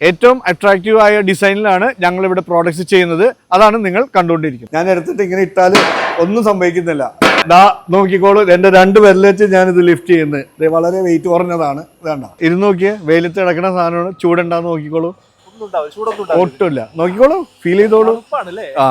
ഏറ്റവും അട്രാക്റ്റീവ് ആയ ഡിസൈനിലാണ് ഞങ്ങൾ ഇവിടെ പ്രോഡക്ട്സ് ചെയ്യുന്നത്. അതാണ് നിങ്ങൾ കണ്ടുകൊണ്ടിരിക്കുന്നത്. ഞാൻ എടുത്തിട്ട് ഇങ്ങനെ ഇട്ടാൽ ഒന്നും സംഭവിക്കുന്നില്ല. ദാ നോക്കിക്കോളൂ എന്റെ രണ്ട് വിരൽ വെച്ച് ഞാൻ ഇത് ലിഫ്റ്റ് ചെയ്യുന്നത്. ഇത് വളരെ വെയിറ്റ് കുറഞ്ഞതാണ്. വേണ്ട ഇരുന്ന് നോക്കിയേ വെയിലത്ത് കിടക്കുന്ന സാധനമാണ്. ചൂടുണ്ടാന്ന് നോക്കിക്കോളൂ. ഒട്ടുമില്ല. നോക്കിക്കോളൂ ഫീൽ ചെയ്തോളൂ. ആ.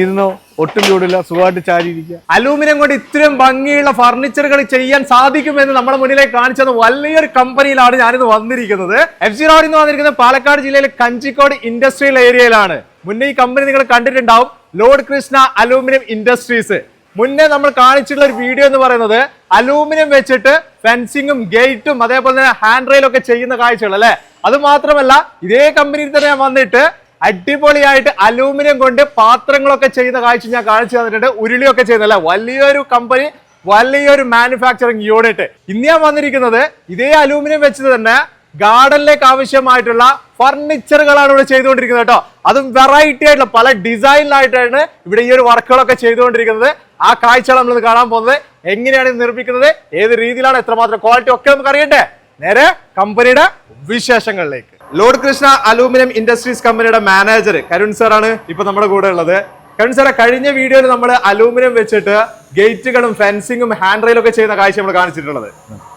ഇരുന്നോ ഒട്ടും ചൂടില്ല സുഖമായിട്ട് ചാരിയിരിക്കുക. അലൂമിനിയം കൊണ്ട് ഇത്രയും ഭംഗിയുള്ള ഫർണിച്ചറുകൾ ചെയ്യാൻ സാധിക്കുമെന്ന് നമ്മുടെ മുന്നിലേക്ക് കാണിച്ചത് വലിയൊരു കമ്പനിയിലാണ് ഞാനിന്ന് വന്നിരിക്കുന്നത്. എഫ് സി റോഡ് എന്ന് വന്നിരിക്കുന്നത് പാലക്കാട് ജില്ലയിലെ കഞ്ചിക്കോട് ഇൻഡസ്ട്രിയൽ ഏരിയയിലാണ്. മുന്നേ ഈ കമ്പനി നിങ്ങൾ കണ്ടിട്ടുണ്ടാവും ലോഡ് കൃഷ്ണ അലൂമിനിയം ഇൻഡസ്ട്രീസ്. മുന്നേ നമ്മൾ കാണിച്ചിട്ടുള്ള ഒരു വീഡിയോ എന്ന് പറയുന്നത് അലൂമിനിയം വെച്ചിട്ട് ഫെൻസിങ്ങും ഗേറ്റും അതേപോലെ തന്നെ ഹാൻഡ് റെയിലും ഒക്കെ ചെയ്യുന്ന കാഴ്ചകൾ അല്ലെ? അത് മാത്രമല്ല ഇതേ കമ്പനിയിൽ തന്നെ വന്നിട്ട് അടിപൊളിയായിട്ട് അലൂമിനിയം കൊണ്ട് പാത്രങ്ങളൊക്കെ ചെയ്യുന്ന കാഴ്ച ഞാൻ കാണിച്ചു തന്നിട്ടുണ്ട്. ഉരുളിയൊക്കെ ചെയ്യുന്നല്ലേ വലിയൊരു കമ്പനി വലിയൊരു മാനുഫാക്ചറിങ് യൂണിറ്റ് ഇന്ന് ഞാൻ വന്നിരിക്കുന്നത് ഇതേ അലൂമിനിയം വെച്ചത് തന്നെ ഗാർഡനിലേക്ക് ആവശ്യമായിട്ടുള്ള ഫർണിച്ചറുകളാണ് ഇവിടെ ചെയ്തുകൊണ്ടിരിക്കുന്നത് കേട്ടോ. അതും വെറൈറ്റി ആയിട്ടുള്ള പല ഡിസൈനിലായിട്ടാണ് ഇവിടെ ഈ ഒരു വർക്കുകളൊക്കെ ചെയ്തുകൊണ്ടിരിക്കുന്നത്. ആ കാഴ്ചകൾ നമ്മൾ കാണാൻ പോകുന്നത്. എങ്ങനെയാണ് ഇത് നിർമ്മിക്കുന്നത്? ഏത് രീതിയിലാണ്? എത്രമാത്രം ക്വാളിറ്റി ഒക്കെ നമുക്ക് അറിയണ്ടേ നേരെ കമ്പനിയുടെ വിശേഷങ്ങളിലേക്ക്. ലോഡ് കൃഷ്ണ അലൂമിനിയം ഇൻഡസ്ട്രീസ് കമ്പനിയുടെ മാനേജർ. കരുൺ സാറാണ് ഇപ്പൊ നമ്മുടെ കൂടെ ഉള്ളത്. കരുൺ സാറെ കഴിഞ്ഞ വീഡിയോയിൽ നമ്മൾ അലൂമിനിയം വെച്ചിട്ട് ഗേറ്റുകളും ഫെൻസിങ്ങും ഹാൻഡ് റെയിലും ഒക്കെ ചെയ്യുന്ന കാഴ്ച നമ്മൾ കാണിച്ചിട്ടുള്ളത്.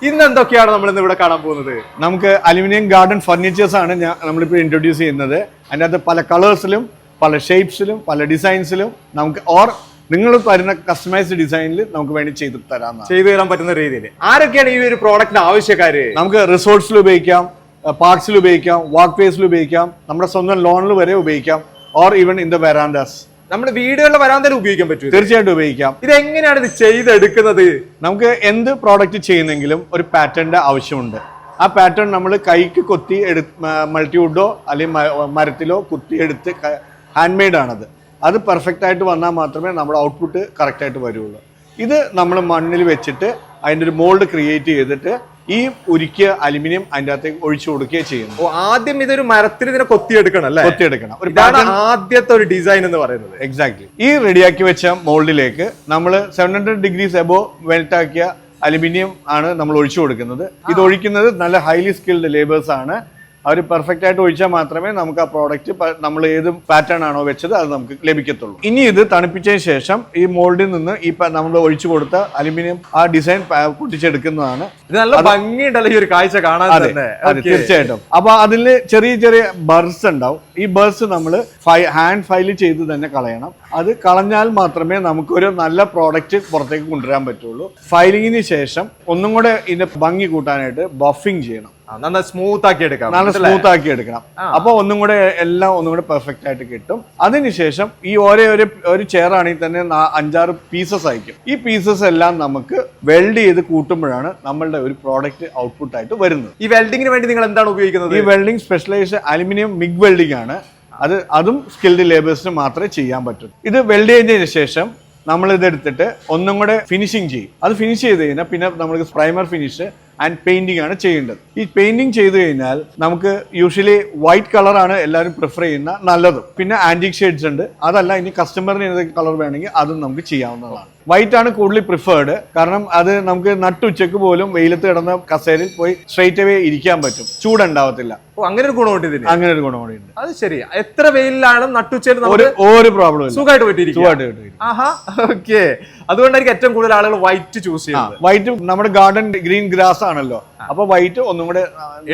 ഇന്ന് എന്തൊക്കെയാണ് നമ്മൾ ഇന്ന് ഇവിടെ കാണാൻ പോകുന്നത്? നമുക്ക് അലൂമിനിയം ഗാർഡൻ ഫർണിച്ചേഴ്സ് ആണ് നമ്മളിപ്പോൾ ഇൻട്രൊഡ്യൂസ് ചെയ്യുന്നത്. അതിനകത്ത് പല കളേഴ്സിലും പല ഷേപ്സിലും പല ഡിസൈൻസിലും നമുക്ക് ഓർ നിങ്ങൾ വരുന്ന കസ്റ്റമൈസ്ഡ് ഡിസൈനിൽ നമുക്ക് വേണ്ടി ചെയ്ത് തരാം ചെയ്തു തരാൻ പറ്റുന്ന രീതിയിൽ. ആരൊക്കെയാണ് ഈ ഒരു പ്രോഡക്റ്റിന് ആവശ്യക്കാര്? നമുക്ക് റിസോർട്ട്സിൽ ഉപയോഗിക്കാം. പാർക്സിൽ ഉപയോഗിക്കാം വാക്ക് വേസിൽ ഉപയോഗിക്കാം നമ്മുടെ സ്വന്തം ലോണിൽ വരെ ഉപയോഗിക്കാം or even in the verandas നമ്മുടെ വീടുകളിൽ വരാന്തയിൽ ഉപയോഗിക്കാൻ പറ്റും. തീർച്ചയായിട്ടും ഉപയോഗിക്കാം. ഇത് എങ്ങനെയാണ് ഇത് ചെയ്തെടുക്കുന്നത്? നമുക്ക് എന്ത് പ്രോഡക്റ്റ് ചെയ്യുന്നെങ്കിലും ഒരു പാറ്റേണിന്റെ ആവശ്യമുണ്ട്. ആ പാറ്റേൺ നമ്മൾ കൈക്ക് കൊത്തി എടു മൾട്ടിവുഡോ അല്ലെങ്കിൽ മരത്തിലോ കുത്തി എടുത്ത് ഹാൻഡ് മെയ്ഡ് ആണത്. അത് പെർഫെക്റ്റ് ആയിട്ട് വന്നാൽ മാത്രമേ നമ്മുടെ ഔട്ട്പുട്ട് കറക്റ്റായിട്ട് വരുള്ളൂ. ഇത് നമ്മൾ മണ്ണിൽ വെച്ചിട്ട് അതിന്റെ ഒരു മോൾഡ് ക്രിയേറ്റ് ചെയ്തിട്ട് ഈ ഉരുക്കിയ അലുമിനിയം അതിന്റെ അകത്തേക്ക് ഒഴിച്ചു കൊടുക്കുകയും ചെയ്യുന്നു. ഓ ആദ്യം ഇതൊരു മരത്തിൽ ഇതിനെ കൊത്തിയെടുക്കണം അല്ലേ? കൊത്തിയെടുക്കണം. ഒരു ഇതാണ് ആദ്യത്തെ ഒരു ഡിസൈൻ എന്ന് പറയുന്നത്. എക്സാക്ട്ലി ഈ റെഡിയാക്കി വെച്ച മോൾഡിലേക്ക് നമ്മൾ സെവൻ ഹൺഡ്രഡ് ഡിഗ്രീസ് എബോ വെൽട്ടാക്കിയ അലുമിനിയം ആണ് നമ്മൾ ഒഴിച്ചു കൊടുക്കുന്നത്. ഇത് ഒഴിക്കുന്നത് നല്ല ഹൈലി സ്കിൽഡ് ലേബേഴ്സ് ആണ്. അവർ പെർഫെക്റ്റ് ആയിട്ട് ഒഴിച്ചാൽ മാത്രമേ നമുക്ക് ആ പ്രോഡക്റ്റ് നമ്മൾ ഏത് പാറ്റേൺ ആണോ വെച്ചത് അത് നമുക്ക് ലഭിക്കത്തുള്ളൂ. ഇനി ഇത് തണുപ്പിച്ചതിന് ശേഷം ഈ മോൾഡിൽ നിന്ന് ഈ നമ്മൾ ഒഴിച്ചു കൊടുത്ത അലുമിനിയം ആ ഡിസൈൻ പൊട്ടിച്ചെടുക്കുന്നതാണ് ഇത് നല്ല ഭംഗിയുണ്ടല്ലോ ഈ ഒരു കാഴ്ച കാണാൻ തന്നെ. തീർച്ചയായിട്ടും. അപ്പൊ അതിൽ ചെറിയ ചെറിയ ബർസ് ഉണ്ടാവും. ഈ ബർസ് നമ്മൾ ഹാൻഡ് ഫയൽ ചെയ്ത് തന്നെ കളയണം. അത് കളഞ്ഞാൽ മാത്രമേ നമുക്കൊരു നല്ല പ്രോഡക്റ്റ് പുറത്തേക്ക് കൊണ്ടുവരാൻ പറ്റുള്ളൂ. ഫയലിങ്ങിന് ശേഷം ഒന്നും കൂടെ ഇതിന്റെ ഭംഗി കൂട്ടാനായിട്ട് ബഫിങ് ചെയ്യണം. നന്നായി സ്മൂത്ത് ആക്കി എടുക്കാം നല്ല മനസ്സിലായോ? സ്മൂത്ത് ആക്കി എടുക്കണം അപ്പൊ ഒന്നും കൂടെ എല്ലാം ഒന്നും കൂടെ പെർഫെക്റ്റ് ആയിട്ട് കിട്ടും. അതിനുശേഷം ഈ ഓരോ ഒരു ഒരു ചെയർ ആണെങ്കിൽ തന്നെ അഞ്ചാറ് പീസസ് ആയിരിക്കും. ഈ പീസസ് എല്ലാം നമുക്ക് വെൽഡ് ചെയ്ത് കൂട്ടുമ്പോഴാണ് നമ്മളുടെ ഒരു പ്രോഡക്റ്റ് ഔട്ട്പുട്ട് ആയിട്ട് വരുന്നത്. ഈ വെൽഡിങ്ങിന് വേണ്ടി നിങ്ങൾ എന്താണ് ഉപയോഗിക്കുന്നത്? ഈ welding specialise aluminium MIG welding ആണ്. അത് അതും സ്കിൽഡ് ലേബേഴ്സിന് മാത്രമേ ചെയ്യാൻ പറ്റൂ. ഇത് വെൽഡ് ചെയ്തതിന് ശേഷം നമ്മൾ ഇത് എടുത്തിട്ട് ഒന്നും കൂടെ ഫിനിഷിങ് ചെയ്യും. അത് ഫിനിഷ് ചെയ്ത് കഴിഞ്ഞാൽ പിന്നെ നമുക്ക് പ്രൈമർ ഫിനിഷ് ആൻഡ് പെയിന്റിംഗ് ആണ് ചെയ്യേണ്ടത്. ഈ പെയിന്റിംഗ് ചെയ്തു കഴിഞ്ഞാൽ നമുക്ക് യൂഷ്വലി വൈറ്റ് കളറാണ് എല്ലാവരും പ്രിഫർ ചെയ്യുന്ന നല്ലത്. പിന്നെ ആന്റിക് ഷെയ്ഡ്സ് ഉണ്ട്. അതല്ല ഇനി കസ്റ്റമറിന് ഏതൊക്കെ കളർ വേണമെങ്കിൽ അതും നമുക്ക് ചെയ്യാവുന്നതാണ്. വൈറ്റ് ആണ് കൂടുതൽ പ്രിഫേർഡ് കാരണം അത് നമുക്ക് നട്ടുച്ചക്ക് പോലും വെയിലത്ത് കിടന്ന കസേരയിൽ പോയി സ്ട്രൈറ്റ് അവേ ഇരിക്കാൻ പറ്റും. ചൂടുണ്ടാവത്തില്ല. ഓ അങ്ങനെ ഒരു ഗുണമുണ്ട് ഇതിന്. അങ്ങനെ ഒരു ഗുണമുണ്ട് അത് ശരി. എത്ര വെയിലാണ് നട്ടുച്ചയിൽ ഒരു ഒരു പ്രോബ്ലം സുഖമായിട്ട് ആഹാ ഓക്കെ അതുകൊണ്ടായിരിക്കും ഏറ്റവും കൂടുതൽ ആളുകൾ വൈറ്റ് ചൂസ് ചെയ്യുന്നത്. വൈറ്റ് നമ്മുടെ ഗാർഡൻ ഗ്രീൻ ഗ്രാസ് ആണല്ലോ. അപ്പൊ വൈറ്റ് ഒന്നും കൂടെ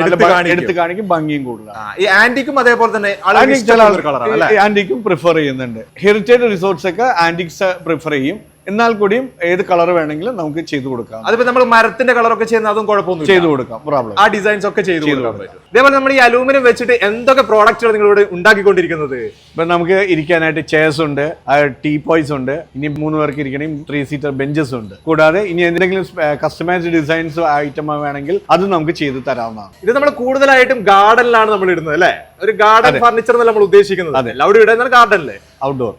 എടുത്ത് കാണിക്കും. ഭംഗിയും കൂടുതലാണ്. ഈ ആന്റിക്കും അതേപോലെ തന്നെ ആന്റിക് ചില ആന്റിക്കും പ്രിഫർ ചെയ്യുന്നുണ്ട്. ഹെറിറ്റേജ് റിസോർട്ട്സ് ഒക്കെ ആന്റിക്സ് പ്രിഫർ ചെയ്യും. എന്നാൽ കൂടിയും ഏത് കളർ വേണമെങ്കിലും നമുക്ക് ചെയ്തു കൊടുക്കാം. അതിപ്പോ നമ്മൾ മരത്തിന്റെ കളറൊക്കെ ചെയ്യുന്ന അതും കുഴപ്പമൊന്നും ചെയ്തു കൊടുക്കാം പ്രോബ്ലം ആ ഡിസൈൻസ് ഒക്കെ ചെയ്തു കൊടുക്കാൻ പറ്റും. ഇതേപോലെ നമ്മൾ ഈ അലൂമിനിയം വെച്ചിട്ട് എന്തൊക്കെ പ്രോഡക്റ്റുകൾ നിങ്ങൾ ഇവിടെ ഉണ്ടാക്കിക്കൊണ്ടിരിക്കുന്നത്? ഇപ്പൊ നമുക്ക് ഇരിക്കാനായിട്ട് ചെയർസ് ഉണ്ട് ടീ പോയ്സ് ഉണ്ട് ഇനി മൂന്ന് പേർക്ക് ഇരിക്കണമെങ്കിൽ ത്രീ സീറ്റർ ബെഞ്ചസ് ഉണ്ട്. കൂടാതെ ഇനി എന്തെങ്കിലും കസ്റ്റമൈസ്ഡ് ഡിസൈൻസ് ഐറ്റം വേണമെങ്കിൽ അത് നമുക്ക് ചെയ്തു തരാവുന്നതാണ്. ഇത് നമ്മൾ കൂടുതലായിട്ടും ഗാർഡനിലാണ് നമ്മൾ ഇടുന്നത് അല്ലേ? ഒരു ഗാർഡൻ ഫർണിച്ചർ എന്നല്ല നമ്മൾ ഉദ്ദേശിക്കുന്നത്. അവിടെ ഗാർഡൻ അല്ലേ ഔട്ട്ഡോർ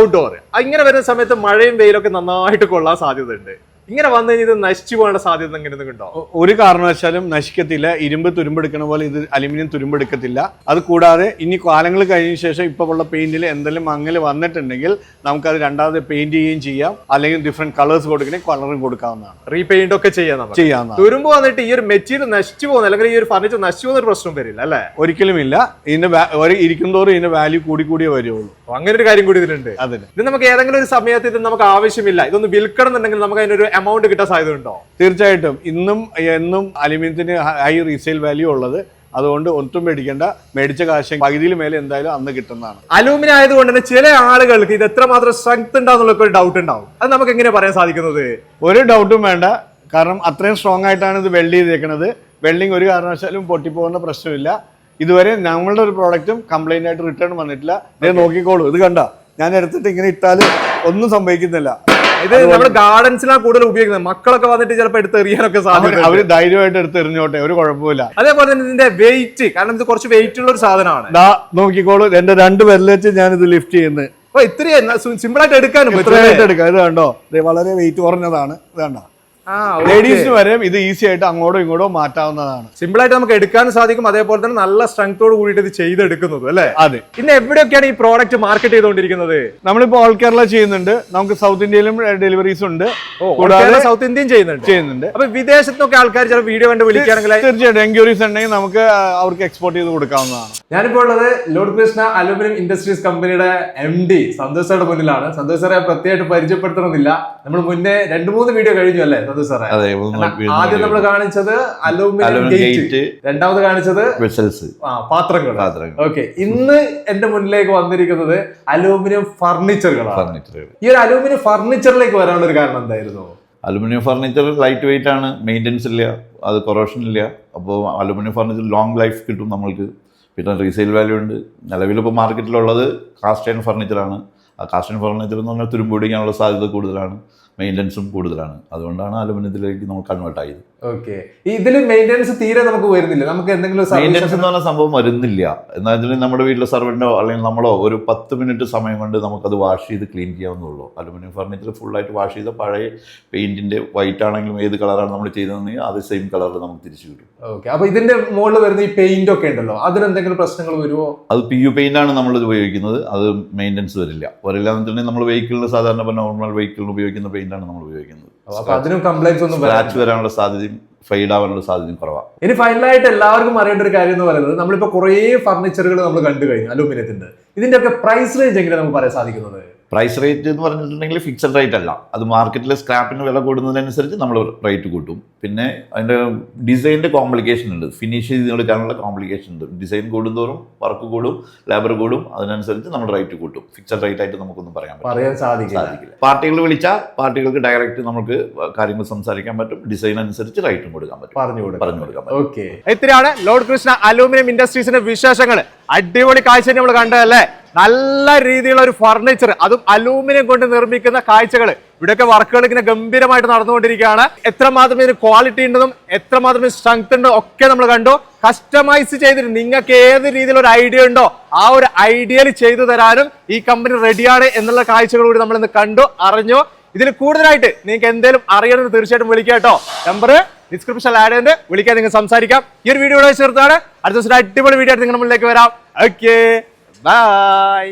ഔട്ട്ഡോർ ഇങ്ങനെ വരുന്ന സമയത്ത് മഴയും വെയിലൊക്കെ നന്നായിട്ട് കൊള്ളാൻ സാധ്യതയുണ്ട്. ഇങ്ങനെ വന്നു കഴിഞ്ഞാൽ ഇത് നശിച്ചു പോകേണ്ട സാധ്യത എങ്ങനെ ഉണ്ടോ ഒരു കാരണവശാലും നശിക്കത്തില്ല. ഇരുമ്പ് തുരുമ്പെടുക്കണ പോലെ ഇത് അലുമിനിയം തുരുമ്പെടുക്കത്തില്ല. അത് കൂടാതെ ഇനി കാലങ്ങൾ കഴിഞ്ഞ ശേഷം ഇപ്പോൾ ഉള്ള പെയിന്റിൽ എന്തെങ്കിലും മങ്ങൽ വന്നിട്ടുണ്ടെങ്കിൽ നമുക്കത് രണ്ടാമത് പെയിന്റ് ചെയ്യുകയും ചെയ്യാം. അല്ലെങ്കിൽ ഡിഫറെന്റ് കളേഴ്സ് കൊടുക്കണമെങ്കിൽ കളറും കൊടുക്കാവുന്നതാണ്. റീപെയിന്റ് ഒക്കെ ചെയ്യാം ചെയ്യാം തുരുമ്പ് വന്നിട്ട് ഈ ഒരു മെറ്റീരിയൽ നശിച്ചു പോകുന്ന അല്ലെങ്കിൽ ഈ ഒരു ഫർണിച്ചർ നശിച്ചു പോകുന്ന ഒരു പ്രശ്നം വരില്ല അല്ലേ? ഒരിക്കലുമില്ല. ഇതിന്റെ വാ- ഒരു ഇരിക്കുന്തോറും ഇതിന്റെ വാല്യൂ കൂടി കൂടിയേ വരുള്ളൂ. അങ്ങനെ ഒരു കാര്യം കൂടി ഇതിലുണ്ട്. അതിന്. ഇത് നമുക്ക് ഏതെങ്കിലും ഒരു സമയത്ത് ഇത് നമുക്ക് ആവശ്യമില്ല. ഇതൊന്ന് വിൽക്കണം എന്നുണ്ടെങ്കിൽ നമുക്ക് അതിനൊരു എമൗണ്ട് കിട്ടാൻ സാധ്യത ഉണ്ടോ തീർച്ചയായിട്ടും. ഇന്നും എന്നും അലുമിനിയത്തിന് ഹൈ റീസെയിൽ വാല്യൂ ഉള്ളത്. അതുകൊണ്ട് ഒട്ടും മേടിക്കേണ്ട മേടിച്ച കാശ് പകുതിയിൽ മേലെ എന്തായാലും അന്ന് കിട്ടുന്നതാണ്. അലൂമിനിയം ആയതുകൊണ്ട് തന്നെ ചില ആളുകൾക്ക് ഇത് എത്രമാത്രം സ്ട്രെങ്ത് ഉണ്ടാവുന്നുള്ള ഒരു ഡൗട്ട് ഉണ്ടാവും. അത് നമുക്ക് എങ്ങനെ പറയാൻ സാധിക്കുന്നത്? ഒരു ഡൗട്ടും വേണ്ട. കാരണം അത്രയും സ്ട്രോങ് ആയിട്ടാണ് ഇത് വെൽഡ് ചെയ്തേക്കുന്നത് വെൽഡിങ് ഒരു കാരണവശാലും പൊട്ടിപ്പോകുന്ന പ്രശ്നമില്ല. ഇതുവരെ ഞങ്ങളുടെ ഒരു പ്രോഡക്റ്റും കംപ്ലൈന്റ് ആയിട്ട് റിട്ടേൺ വന്നിട്ടില്ല. ഇതേ നോക്കിക്കോളൂ. ഇത് കണ്ട. ഞാൻ എടുത്തിട്ട് ഇങ്ങനെ ഇട്ടാൽ ഒന്നും സംഭവിക്കുന്നില്ല. ഇത് നമ്മുടെ ഗാർഡൻസിലാണ് കൂടുതൽ ഉപയോഗിക്കുന്നത്. മക്കളൊക്കെ വന്നിട്ട് ചിലപ്പോൾ എടുത്ത് എറിയാനൊക്കെ അവർ സാധ്യത അവർ ധൈര്യമായിട്ട് എടുത്ത് എറിഞ്ഞോട്ടെ ഒരു കുഴപ്പമില്ല അതേപോലെ തന്നെ ഇതിന്റെ വെയിറ്റ് കാരണം ഇത് കുറച്ച് വെയിറ്റ് ഉള്ള ഒരു സാധനമാണ്. നോക്കിക്കോളൂ എന്റെ രണ്ട് വിരൽ വെച്ച് ഞാൻ ഇത് ലിഫ്റ്റ് ചെയ്യുന്നത് ഇത്രയും സിമ്പിൾ ആയിട്ട് എടുക്കാനും എടുക്കാം. ഇത് കണ്ടോ? വളരെ വെയിറ്റ് കുറഞ്ഞതാണ്. ഇത് കണ്ടോ? ലേഡീസിന് വരെ ഇത് ഈസി ആയിട്ട് അങ്ങോട്ടും ഇങ്ങോട്ടും മാറ്റാവുന്നതാണ്. സിമ്പിൾ ആയിട്ട് നമുക്ക് എടുക്കാൻ സാധിക്കും. അതേപോലെ തന്നെ നല്ല സ്ട്രെങ്തോട് കൂടിയിട്ട് ഇത് ചെയ്തെടുക്കുന്നത് അല്ലേ? അതെ. ഇന്ന് എവിടെയൊക്കെയാണ് ഈ പ്രോഡക്റ്റ് മാർക്കറ്റ് ചെയ്തുകൊണ്ടിരിക്കുന്നത്? നമ്മളിപ്പോ ഓൾ കേരള ചെയ്യുന്നുണ്ട്. നമുക്ക് സൗത്ത് ഇന്ത്യയിലും ഡെലിവറീസ് ഉണ്ട്. ഓ കൂടാതെ സൗത്ത് ഇന്ത്യയും ചെയ്യുന്നുണ്ട്. ചെയ്യുന്നുണ്ട്. അപ്പൊ വിദേശത്തൊക്കെ ആൾക്കാർ ചില വീഡിയോ കണ്ട് വിളിക്കുകയാണെങ്കിൽ തീർച്ചയായിട്ടും എൻക്വയറീസ് ഉണ്ടെങ്കിൽ നമുക്ക് അവർക്ക് എക്സ്പോർട്ട് ചെയ്ത് കൊടുക്കാവുന്നതാണ്. ഞാനിപ്പോൾ ഉള്ളത് ലോഡ് കൃഷ്ണ അലുമിനിയം ഇൻഡസ്ട്രീസ് കമ്പനിയുടെ എം ഡി സന്തോഷ് സാറുടെ മുന്നിലാണ്. സന്തോഷ് സാറെ പ്രത്യേകമായിട്ട് പരിചയപ്പെടുത്തണമെന്നില്ല. നമ്മൾ മുന്നേ രണ്ട് മൂന്ന് വീഡിയോ കഴിഞ്ഞു അല്ലേ? സന്തോഷ് സാറേ. ആദ്യം നമ്മൾ കാണിച്ചത് അലൂമിനിയം ഗേറ്റ്. രണ്ടാമത് കാണിച്ചത് വെസൽസ്. പാത്രങ്ങൾ ഓക്കെ ഇന്ന് എന്റെ മുന്നിലേക്ക് വന്നിരിക്കുന്നത് അലൂമിനിയം ഫർണിച്ചറുകളാണ്. ഫർണിച്ചറുകൾ. ഈ ഒരു അലൂമിനിയം ഫർണിച്ചറിലേക്ക് വരാനുള്ള ഒരു കാരണം എന്തായിരുന്നു? അലുമിനിയം ഫർണിച്ചർ ലൈറ്റ് വെയിറ്റ് ആണ് മെയിന്റെനൻസ് ഇല്ല അത് കൊറോഷൻ ഇല്ല. അപ്പോൾ അലുമിനിയം ഫർണിച്ചർ ലോങ് ലൈഫ് കിട്ടും നമ്മൾക്ക്. പിന്നെ റീസെയിൽ വാല്യൂ ഉണ്ട്. നിലവിലിപ്പോൾ മാർക്കറ്റിലുള്ളത് കാസ്റ്റ് ആൻഡ് ഫർണിച്ചറാണ് ആ കാസ്റ്റ് ആൻഡ് ഫർണിച്ചർ എന്ന് പറഞ്ഞാൽ തുരുമ്പൊടിക്കാനുള്ള സാധ്യത കൂടുതലാണ്. മെയിന്റെനൻസും കൂടുതലാണ്. അതുകൊണ്ടാണ് അലുമിനിയത്തിലേക്ക് നമ്മൾ കൺവേർട്ട് ആയത്. ഓക്കെ ഇതിൽ മെയിന്റനൻസ് തീരെ നമുക്ക് വരുന്നില്ല. നമുക്ക് എന്തെങ്കിലും മെയിന്റനൻസ് എന്ന് പറഞ്ഞ സംഭവം വരുന്നില്ല. എന്നാൽ നമ്മുടെ വീട്ടിലെ സർവന്റോ അല്ലെങ്കിൽ നമ്മളോ ഒരു പത്ത് മിനിറ്റ് സമയം കൊണ്ട് നമുക്കത് വാഷ് ചെയ്ത് ക്ലീൻ ചെയ്യാവുന്നുള്ളൂ അലുമിനിയം ഫർണിച്ചർ ഫുള്ളായിട്ട് വാഷ് ചെയ്ത പഴയ പെയിന്റിന്റെ വൈറ്റ് ആണെങ്കിലും ഏത് കളറാണ് നമ്മൾ ചെയ്തതെന്ന് അത് സെയിം കളറിൽ നമുക്ക് തിരിച്ചു കിട്ടും. ഓക്കെ അപ്പോൾ ഇതിന്റെ മുകളിൽ വരുന്ന ഈ പെയിന്റ് ഒക്കെ ഉണ്ടല്ലോ അതിനെന്തെങ്കിലും പ്രശ്നങ്ങൾ വരുമോ അത് പി യു പെയിന്റ് ആണ് നമ്മൾ ഉപയോഗിക്കുന്നത്. അത് മെയിന്റനൻസ് വരില്ല. വരില്ല എന്ന് വെച്ചിട്ടുണ്ടെങ്കിൽ നമ്മൾ വെഹിക്കിളിന് സാധാരണ നോർമൽ വെഹിക്കിളിന് ഉപയോഗിക്കുന്ന പെയിന്റാണ് നമ്മൾ ഉപയോഗിക്കുന്നത്. അതിനും കംപ്ലൈൻസ് ഒന്നും സ്ക്രാച്ച് വരാനുള്ള സാധ്യതയും ഫെയ്ഡ് ആവാനുള്ള സാധ്യതയും കുറവാണ് ഇനി ഫൈനലായിട്ട് എല്ലാവർക്കും അറിയേണ്ട ഒരു കാര്യം എന്ന് പറയുന്നത് നമ്മളിപ്പോ കുറേ ഫർണിച്ചറുകൾ നമ്മൾ കണ്ടു കഴിഞ്ഞു അലൂമിനിയത്തിന്റെ ഇതിന്റെ ഒക്കെ പ്രൈസ് റേഞ്ച് എങ്ങനെ നമുക്ക് പറയാൻ സാധിക്കുന്നത്? പ്രൈസ് റേറ്റ് എന്ന് പറഞ്ഞിട്ടുണ്ടെങ്കിൽ ഫിക്സഡ് റേറ്റ് അല്ല. അത് മാർക്കറ്റിലെ സ്ക്രാപ്പിന് വില കൂടുന്നതിനനുസരിച്ച് നമ്മൾ റേറ്റ് കൂട്ടും. പിന്നെ അതിന്റെ ഡിസൈനിന്റെ കോംപ്ലിക്കേഷൻ ഉണ്ട്. ഫിനിഷ് ചെയ്ത് കൊടുക്കാനുള്ള കോംപ്ലിക്കേഷൻ ഉണ്ട്. ഡിസൈൻ കൂടുന്തോറും വർക്ക് കൂടും ലേബർ കൂടും അതിനനുസരിച്ച് നമ്മൾ റേറ്റ് കൂട്ടും. ഫിക്സഡ് റേറ്റ് ആയിട്ട് നമുക്കൊന്നും പറയാൻ പറയാൻ സാധിക്കില്ല. സാധിക്കില്ല. പാർട്ടികൾ വിളിച്ചാൽ പാർട്ടികൾക്ക് ഡയറക്റ്റ് നമുക്ക് കാര്യങ്ങൾ സംസാരിക്കാൻ പറ്റും. ഡിസൈൻ അനുസരിച്ച് റേറ്റും കൊടുക്കാൻ പറ്റും. പറഞ്ഞു കൊടുക്കാം പറഞ്ഞു കൊടുക്കാൻ പറ്റും. ഓക്കെ. ഇത്രയാണ് ലോഡ് കൃഷ്ണ അലൂമിനിയം ഇൻഡസ്ട്രീസിന്റെ വിശേഷങ്ങൾ. അടിപൊളി കാഴ്ച നമ്മൾ കണ്ടതല്ലേ? നല്ല രീതിയിലുള്ള ഒരു ഫർണിച്ചർ അതും അലൂമിനിയം കൊണ്ട് നിർമ്മിക്കുന്ന കാഴ്ചകൾ. ഇവിടെയൊക്കെ വർക്കുകൾ ഇങ്ങനെ ഗംഭീരമായിട്ട് നടന്നുകൊണ്ടിരിക്കുകയാണ്. എത്രമാത്രം ഇതിന് ക്വാളിറ്റി ഉണ്ടെന്നും എത്രമാത്രം സ്ട്രെങ്ത് ഉണ്ടോ ഒക്കെ നമ്മൾ കണ്ടു. കസ്റ്റമൈസ് ചെയ്തിട്ട് നിങ്ങൾക്ക് ഏത് രീതിയിലുള്ള ഒരു ഐഡിയ ഉണ്ടോ ആ ഒരു ഐഡിയയിൽ ചെയ്തു തരാനും ഈ കമ്പനി റെഡിയാണ് എന്നുള്ള കാഴ്ചകൾ കൂടി നമ്മൾ ഇന്ന് കണ്ടു അറിഞ്ഞു. ഇതിൽ കൂടുതലായിട്ട് നിങ്ങൾക്ക് എന്തെങ്കിലും അറിയണമെന്ന് തീർച്ചയായിട്ടും വിളിക്കുക കേട്ടോ. നമ്പർ ഡിസ്ക്രിപ്ഷൻ ആഡ് ചെയ്ത് വിളിക്കാൻ നിങ്ങൾക്ക് സംസാരിക്കാം. ഈ ഒരു വീഡിയോ ചേർത്താണ് അടുത്ത ദിവസം അടിപൊളി വീഡിയോ ആയിട്ട് നിങ്ങളുടെ മുന്നിലേക്ക് വരാം. Okay bye